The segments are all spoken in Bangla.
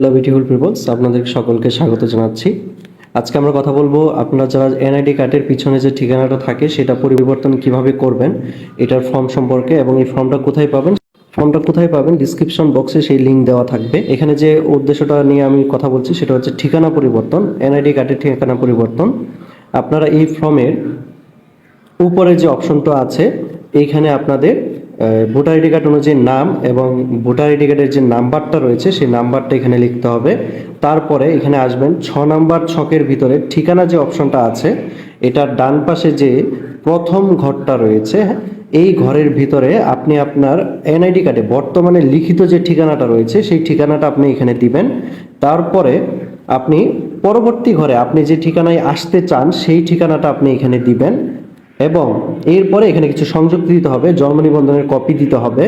হ্যালো বিউটিফুল পিপলস আপনাদের সকলকে স্বাগত জানাচ্ছি। আজকে আমরা কথা বলব, আপনারা যারা এনআইডি কার্ডের পিছনে যে ঠিকানাটা থাকে, সেটা পরিবর্তন কীভাবে করবেন, এটার ফর্ম সম্পর্কে এবং এই ফর্মটা কোথায় পাবেন ফর্মটা কোথায় পাবেন ডিসক্রিপশন বক্সে সেই লিঙ্ক দেওয়া থাকবে। এখানে যে উদ্দেশ্যটা নিয়ে আমি কথা বলছি, সেটা হচ্ছে ঠিকানা পরিবর্তন এনআইডি কার্ডের ঠিকানা পরিবর্তন। আপনারা এই ফর্মের উপরে যে অপশনটা আছে, এইখানে আপনাদের ভোটার আইডি কার্ড অনুযায়ী নাম এবং ভোটার আইডি কার্ডের যে নাম্বারটা রয়েছে, সেই নাম্বারটা এখানে লিখতে হবে। তারপরে এখানে আসবেন ছ নাম্বার ছকের ভিতরে ঠিকানা যে অপশনটা আছে এটার ডান পাশে যে প্রথম ঘরটা রয়েছে, এই ঘরের ভিতরে আপনি আপনার এনআইডি কার্ডে বর্তমানে লিখিত যে ঠিকানাটা রয়েছে, সেই ঠিকানাটা আপনি এখানে দিবেন। তারপরে আপনি পরবর্তী ঘরে আপনি যে ঠিকানায় আসতে চান, সেই ঠিকানাটা আপনি এখানে দিবেন। এবং এরপরে এখানে কিছু সংযুক্তি দিতে হবে, জন্ম নিবন্ধনের কপি দিতে হবে,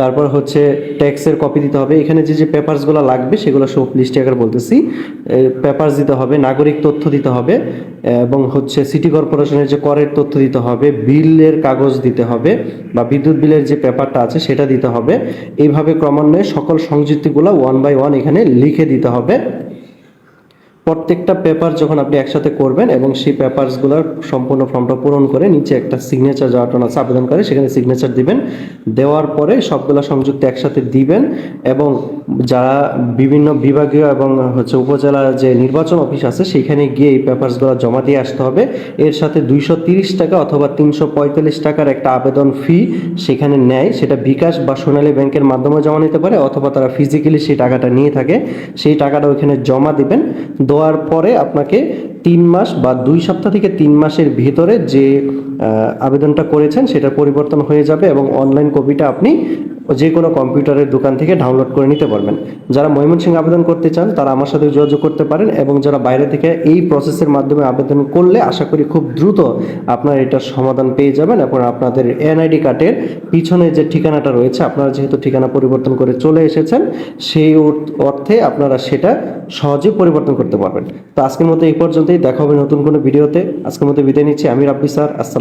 তারপর হচ্ছে ট্যাক্সের কপি দিতে হবে। এখানে যে যে পেপারসগুলো লাগবে সেগুলো সব লিস্টে আকার বলতেছি। পেপারস দিতে হবে, নাগরিক তথ্য দিতে হবে, এবং হচ্ছে সিটি কর্পোরেশনের যে করের তথ্য দিতে হবে, বিলের কাগজ দিতে হবে, বা বিদ্যুৎ বিলের যে পেপারটা আছে সেটা দিতে হবে। এইভাবে ক্রমান্বয়ে সকল সংযুক্তিগুলো ওয়ান বাই ওয়ান এখানে লিখে দিতে হবে। প্রত্যেকটা পেপার যখন আপনি একসাথে করবেন এবং সেই পেপারসগুলোর সম্পূর্ণ ফর্মটা পূরণ করে নিচে একটা সিগনেচার যাওয়ার আছে, আবেদন করে, সেখানে সিগনেচার দিবেন। দেওয়ার পরে সবগুলো সংযুক্ত একসাথে দিবেন এবং যারা বিভিন্ন বিভাগীয় এবং হচ্ছে উপজেলার যে নির্বাচন অফিস আছে, সেখানে গিয়ে এই পেপারসগুলো জমা দিয়ে আসতে হবে। এর সাথে দুইশো তিরিশ টাকা অথবা তিনশো পঁয়তাল্লিশ টাকার একটা আবেদন ফি সেখানে নেয়। সেটা বিকাশ বা সোনালী ব্যাংকের মাধ্যমে জমা নিতে পারে, অথবা তারা ফিজিক্যালি সেই টাকাটা নিয়ে থাকে, সেই টাকাটা ওইখানে জমা দিবেন। দেওয়ার পরে আপনাকে তিন মাস বা দুই সপ্তাহ থেকে তিন মাসের ভিতরে যে আবেদনটা করেছেন সেটা পরিবর্তন হয়ে যাবে এবং অনলাইন কপিটা আপনি যে কোনো কম্পিউটারের দোকান থেকে ডাউনলোড করে নিতে পারবেন। যারা ময়মনসিংহ আবেদন করতে চান, তারা আমার সাথে যোগাযোগ করতে পারেন এবং যারা বাইরে থেকে এই প্রসেসের মাধ্যমে আবেদন করলে আশা করি খুব দ্রুত আপনারা এটার সমাধান পেয়ে যাবেন এবং আপনাদের এনআইডি কার্ডের পিছনে যে ঠিকানাটা রয়েছে, আপনারা যেহেতু ঠিকানা পরিবর্তন করে চলে এসেছেন, সেই অর্থ- আপনারা সেটা সহজে পরিবর্তন করতে পারবেন। তো আজকের মতো এই পর্যন্তই। দেখা হবে নতুন কোনো ভিডিওতে। আজকের মতো বিদায় নিচ্ছি। আমি রাব্বি স্যার। আসসালাম